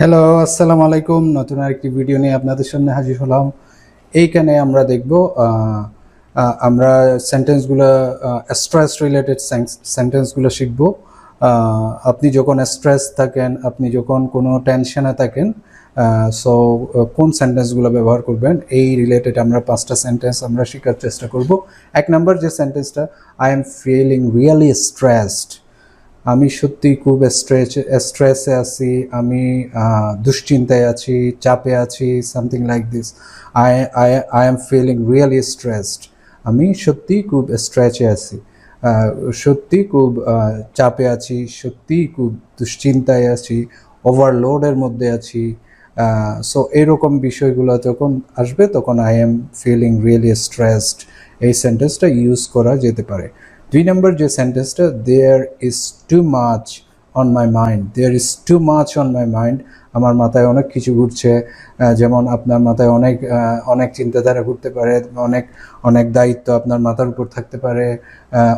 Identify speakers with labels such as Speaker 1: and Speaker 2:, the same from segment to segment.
Speaker 1: Hello আসসালামু আলাইকুম। নতুন আরেকটি ভিডিও নিয়ে আপনাদের সামনে হাজির হলাম। এইখানে আমরা দেখব আমরা সেন্টেন্সগুলো স্ট্রেস রিলেটেড সেন্টেন্সগুলো শিখব। আপনি যখন স্ট্রেস থাকেন, আপনি যখন কোনো টেনশনে থাকেন সো কোন সেন্টেন্সগুলো ব্যবহার করবেন, এই রিলেটেড আমরা পাঁচটা সেন্টেন্স আমরা শেখার চেষ্টা করব। এক নম্বর যে সেন্টেন্সটা I am feeling really stressed আমি সত্যি খুব স্ট্রেস স্ট্রেসে আছি, আমি দুশ্চিন্তায় আছি, চাপে আছি something like this I I I am feeling really stressed আমি সত্যি খুব স্ট্রেচে আছি। সত্যি খুব চাপে আছি, সত্যি খুব দুশ্চিন্তায় আছি ওভারলোডের মধ্যে আছি। সো এরকম বিষয়গুলো যখন আসবে, তখন I am feeling really stressed এই সেন্টেন্সটা ইউজ করা যেতে পারে। দুই নম্বর যে সেন্টেন্সটা there is too much on my mind there is too much on my mind আমার মাথায় অনেক কিছু ঘুরছে যেমন আপনার মাথায় অনেক অনেক চিন্তাধারা ঘুরতে পারে, অনেক অনেক দায়িত্ব আপনার মাথার উপর থাকতে পারে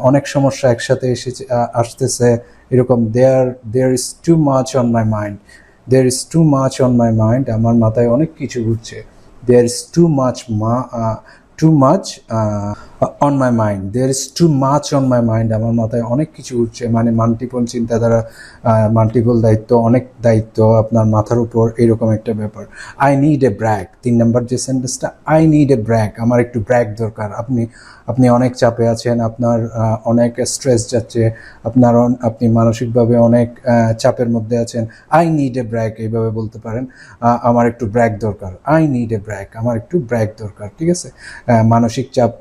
Speaker 1: অনেক সমস্যা একসাথে এসেছে আসতেছে, এরকম there there is too much on my mind there is too much on my mind আমার মাথায় অনেক কিছু ঘুরছে দেয়ার ইজ টু মাচ মা too much on my mind there is too much on my mind আমার মাথায় অনেক কিছু উঠছে। মানে মাল্টিপল চিন্তাধারা মাল্টিপল দায়িত্ব, অনেক দায়িত্ব আপনার মাথার উপর এরকম একটা ব্যাপার। আই নিড এ ব্র্যাক তিন নম্বর যে সেন্টেন্সটা আই নিড এ ব্র্যাক আমার একটু ব্র্যাক দরকার। আপনি আপনি অনেক চাপে আছেন, আপনার অনেক স্ট্রেস যাচ্ছে, আপনার আপনি মানসিকভাবে অনেক চাপের মধ্যে আছেন। আই নিড এ ব্র্যাক এইভাবে বলতে পারেন। আমার একটু ব্র্যাক দরকার। আই নিড এ ব্র্যাক আমার একটু ব্র্যাক দরকার। ঠিক আছে? মানসিক চাপ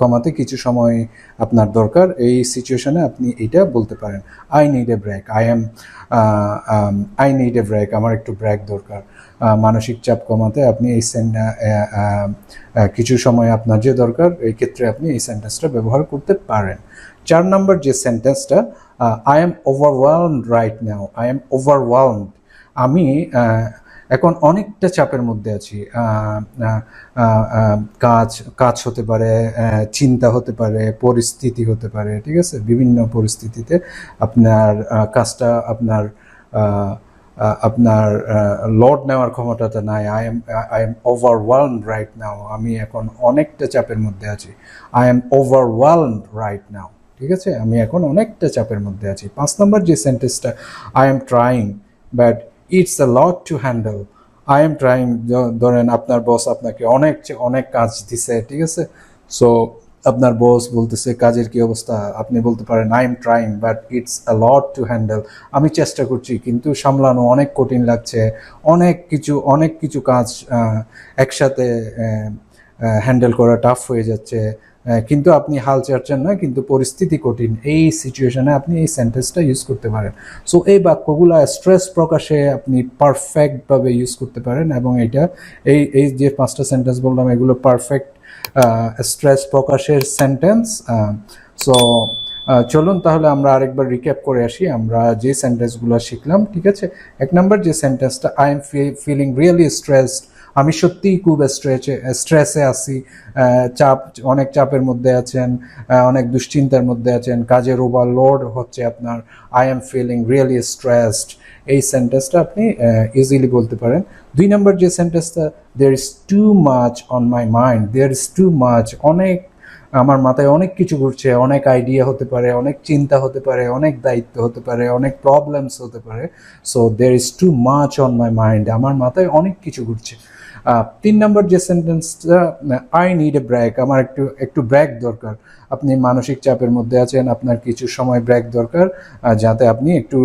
Speaker 1: কমাতে কিছু সময় আপনার দরকার। এই সিচুয়েশনে আপনি এটা বলতে পারেন I need a break I am I need a break আমার একটু ব্র্যাক দরকার। মানসিক চাপ কমাতে আপনি এই কিছু সময় আপনার যে দরকার, এই ক্ষেত্রে আপনি এই সেন্টেন্সটা ব্যবহার করতে পারেন। চার নম্বর যে সেন্টেন্সটা I am overwhelmed right now I am overwhelmed আমি এখন অনেকটা চাপের মধ্যে আছি। কাজ কাজ হতে পারে চিন্তা হতে পারে, পরিস্থিতি হতে পারে, ঠিক আছে? বিভিন্ন পরিস্থিতিতে আপনার কাজটা আপনার আপনার লোড নেওয়ার ক্ষমতাটা নাই। I am I am overwhelmed right now আমি এখন অনেকটা চাপের মধ্যে আছি। I am overwhelmed right now ঠিক আছে? আমি এখন অনেকটা চাপের মধ্যে আছি। পাঁচ নম্বর যে সেন্টেন্সটা I am trying but it's a lot to handle I am trying ধরেন আপনার বস আপনাকে অনেক অনেক কাজ দিছে, ঠিক আছে? সো আপনার বস বলতেছে, কাজের কি অবস্থা? আপনি বলতে পারেন I am trying but it's a lot to handle আমি চেষ্টা করছি, কিন্তু সামলানো অনেক কঠিন লাগছে। অনেক কিছু অনেক কিছু কাজ একসাথে হ্যান্ডেল করা টাফ হয়ে যাচ্ছে। কিন্তু আপনি হাল ছাড়ছেন না, কিন্তু পরিস্থিতি কঠিন। এই সিচুয়েশনে আপনি এই সেন্টেন্সটা ইউজ করতে পারেন। সো এই বাক্যগুলো স্ট্রেস প্রকাশে আপনি পারফেক্টভাবে ইউজ করতে পারেন এবং এটা এই এই যে পাঁচটা সেন্টেন্স বললাম, এগুলো পারফেক্ট স্ট্রেস প্রকাশের সেন্টেন্স সো চলুন তাহলে আমরা আরেকবার রিক্যাপ করে আসি। আমরা যে সেন্টেন্সগুলো শিখলাম, ঠিক আছে? এক নম্বর যে সেন্টেন্সটা I am feeling really stressed আমি সত্যিই খুব স্ট্রেসে স্ট্রেসে আছি। চাপ, অনেক চাপের মধ্যে আছেন অনেক দুশ্চিন্তার মধ্যে আছেন। কাজের ওভারলোড হচ্ছে আপনার। I am feeling really stressed এই সেন্টেন্সটা আপনি ইজিলি বলতে পারেন। দুই নম্বর যে সেন্টেন্সটা there is too much on my mind there is too much অনেক আমার মাথায় অনেক কিছু ঘুরছে, অনেক আইডিয়া হতে পারে, অনেক চিন্তা হতে পারে, অনেক দায়িত্ব হতে পারে, অনেক প্রবলেমস হতে পারে। So there is too much on my mind আমার মাথায় অনেক কিছু ঘুরছে। তিন নম্বর যে সেন্টেন্সটা আই নিড এ ব্রেক আমার একটু একটু ব্রেক দরকার। আপনি মানসিক চাপের মধ্যে আছেন, আপনার কিছু সময় ব্রেক দরকার যাতে আপনি একটু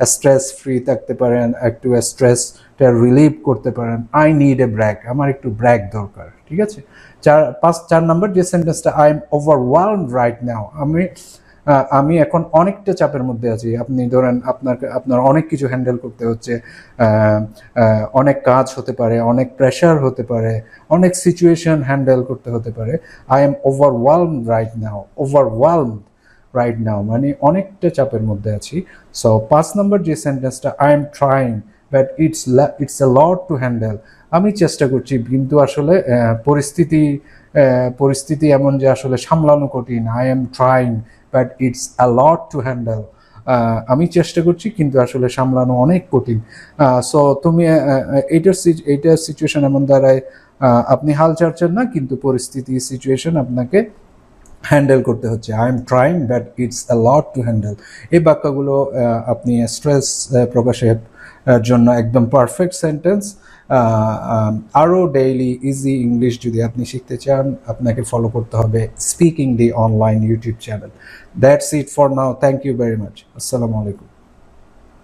Speaker 1: স্ট্রেস ফ্রি থাকতে পারেন, একটু স্ট্রেসটা রিলিভ করতে পারেন। আই নিড এ ব্র্যাক আমার একটু ব্র্যাক দরকার, ঠিক আছে? চার, পাঁচ, চার নম্বর যে সেন্টেন্সটা I am overwhelmed right now আমি আমি এখন অনেকটা চাপের মধ্যে আছি। আপনি ধরেন আপনার আপনার অনেক কিছু হ্যান্ডেল করতে হচ্ছে অনেক কাজ হতে পারে, অনেক প্রেশার হতে পারে, অনেক সিচুয়েশন হ্যান্ডেল করতে হতে পারে। I am overwhelmed right now overwhelmed right now মানে অনেকটা চাপের মধ্যে আছি। সো পাঁচ নম্বর যে সেন্টেন্সটা I am trying but it's it's a lot to handle আমি চেষ্টা করছি, কিন্তু আসলে পরিস্থিতি পরিস্থিতি এমন যে আসলে সামলানো কঠিন। I am trying but it's a lot to handle আমি চেষ্টা করছি, কিন্তু আসলে সামলানো অনেক কঠিন। সো তুমি এইটার এইটার সিচুয়েশন এমন দ্বারায় আপনি হাল ছাড়ছেন না, কিন্তু পরিস্থিতি সিচুয়েশন আপনাকে হ্যান্ডেল করতে হচ্ছে। I am trying but it's a lot to handle এই বাক্যগুলো আপনি স্ট্রেস প্রকাশের জন্য একদম পারফেক্ট সেন্টেন্স আরও ডেইলি ইজি ইংলিশ যদি আপনি শিখতে চান, আপনাকে ফলো করতে হবে speaking the online YouTube channel that's it for now thank you very much আসসালামু আলাইকুম